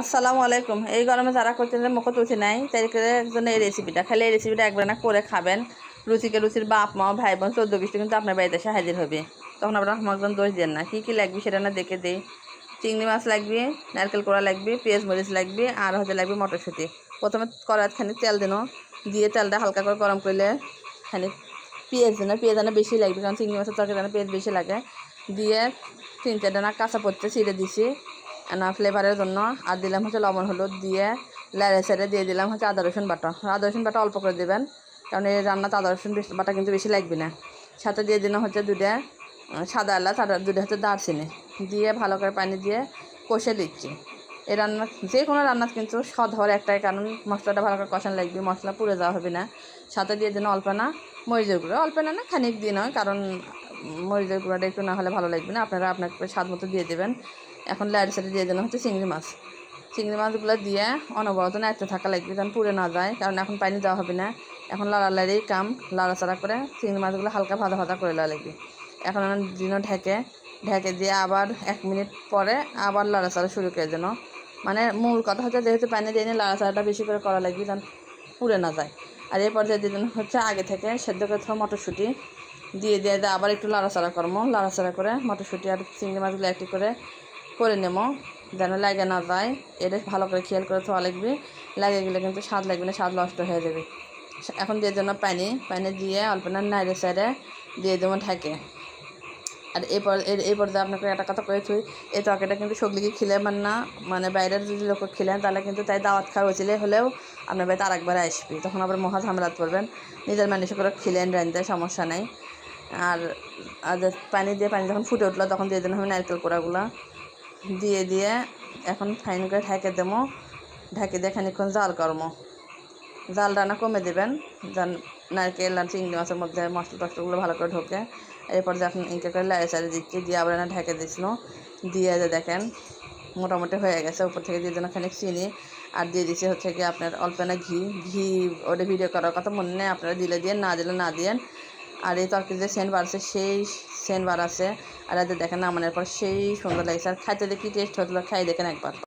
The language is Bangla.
আসসালামু আলাইকুম। এই গরমে যারা করছেন যে মুখত রুচি নাই, তাই করে একজন এই রেসিপিটা খালি এই রেসিপিটা একবার না করে খাবেন। রুচিকে রুচির বাপ, মা ভাই বোন চোদ্দ বিশটি কিন্তু আপনার বাড়িতে এসে হাজির হবে। তখন আপনার একজন দোষ দেন না। কী কী লাগবে সেটা না দেখে দিই। চিংড়ি মাছ লাগবে, নারকেল কোড়া লাগবে, পেঁয়াজ, মরিচ লাগবে, আর হচ্ছে লাগবে মটরশুঁটি। প্রথমে কড়াত খানি তেল দিন। দিয়ে তেলটা হালকা করে গরম করলে খানি পেঁয়াজ দিন। পেঁয়াজ আনা বেশি লাগবে, কারণ চিংড়ি মাছের তরকারি দানা পেঁয়াজ বেশি লাগে। দিয়ে তিন চারটা না কাঁচা পড়তে ছিঁড়ে দিছি। না ফ্লেভারের জন্য। আর দিলাম হচ্ছে লবণ, হলুদ দিয়ে লাড়ে সাইডে দিয়ে দিলাম হচ্ছে আদা, রসুন বাটা। আদা, রসুন বাটা অল্প করে দেবেন, কারণ এই রান্নাতে আদা, রসুন বাটা কিন্তু বেশি লাগবে না। সাথে দিয়ে দিলাম হচ্ছে দুটা সাদা এলাচ আর দুটা হচ্ছে দারচিনি। দিয়ে ভালো করে পানি দিয়ে কষে দিচ্ছি এই রান্না যে কোনো রান্না কিন্তু স্বাদ হওয়ার একটাই কারণ, মশলাটা ভালো করে কষানো লাগবে, মশলা পুড়ে যাওয়া হবে না। সাথে দিয়ে দিন অল্প না মরিচের গুঁড়ো। অল্প না না, খানিক দিয়ে নয়, কারণ মরিচের গুঁড়াটা একটু না হলে ভালো লাগবে না। আপনারা আপনার স্বাদ মতো দিয়ে দেবেন। এখন লাইটের সাথে দিয়ে দিলাম হচ্ছে চিংড়ি মাছ। চিংড়ি মাছগুলো দিয়ে অনবরত নাড়তে থাকা লাগবে কারণ পুড়ে না যায়, কারণ এখন পানি দেওয়া হবে না। এখন লাড়ালাড়ি কাম লাড়াচাড়া করে চিংড়ি মাছগুলো হালকা ভাজা ভাজা করে দেওয়া লাগবে। এখন দিন ঢেকে ঢেকে দিয়ে আবার এক মিনিট পরে আবার লাড়াচাড়া শুরু করে দেন মানে মূল কথা হচ্ছে যেহেতু পানি দিয়ে নিয়ে লাড়াচাড়াটা বেশি করে করা লাগবে কারণ পুড়ে না যায়। আর এই পর্যায়ে দিয়ে দিন হচ্ছে আগে থেকে সেদ্ধ করে মটরশুঁটি। দিয়ে দিয়ে দিয়ে আবার একটু লাড়াচাড়া করব লাড়াচাড়া করে মটরশুঁটি আর চিংড়ি মাছগুলো একটি করে করে নেব যেন লাগে না যায়। এটা ভালো করে খেয়াল করে থোয়া লাগবে। লাগে গেলে কিন্তু স্বাদ লাগবে না, স্বাদ নষ্ট হয়ে যাবে। এখন দিয়ে জন্য পানি পানি দিয়ে অল্প না নাড়ে সাইডে দিয়ে দেবো ঢাকে। আর এরপর এর এই পর্যায়ে আপনাকে একটা কথা করে থুই, এই তরকারিটা কিন্তু সগলিকে খেলে মান না। মানে বাইরের যদি লোক খেলেন, তাহলে কিন্তু তাই দাওয়াত খাওয়া হয়েছিল হলেও আপনার বাড়িতে আরেকবার আসবে। তখন আবার মহা ঝামেলাত পড়বেন। নিজের মানুষ করে খেলেন, রাঁধতে সমস্যা নাই। আর আর পানি দিয়ে পানি যখন ফুটে উঠল, তখন দিয়ে দিন হবে নারকেল কোড়াগুলো। দিয়ে দিয়ে এখন ফাইন করে ঢাকে দেবো। ঢাকে দিয়ে খানিক্ষণ জাল করব। জাল রান্না কমে দেবেন, যান নারকেল আর চিংড়ি মাছের মধ্যে মশলা টসলাগুলো ভালো করে ঢোকে। এরপর যখন ইনকে করে লাড়ে চাড়ে দিচ্ছি দিয়ে আবার ঢেকে দিছিল দিয়ে যে দেখেন, মোটামুটি হয়ে গেছে। উপর থেকে দিয়ে দিন খানিক চিনি। আর দিয়ে দিচ্ছি হচ্ছে কি আপনার অল্প না ঘি। ঘি ওটা ভিডিও করার কথা মনে নেই। আপনারা দিলে দিয়ে না দিলে না দিয়েন। আর এই তরকারিতে সেন্ট বাড়ছে সেই সেন্ট বাড়াচ্ছে আর এদের দেখেন নামানোর পর সেই সুন্দর লাগছে। আর খাইতে দেখি টেস্ট হতো খাই দেখেন একবার।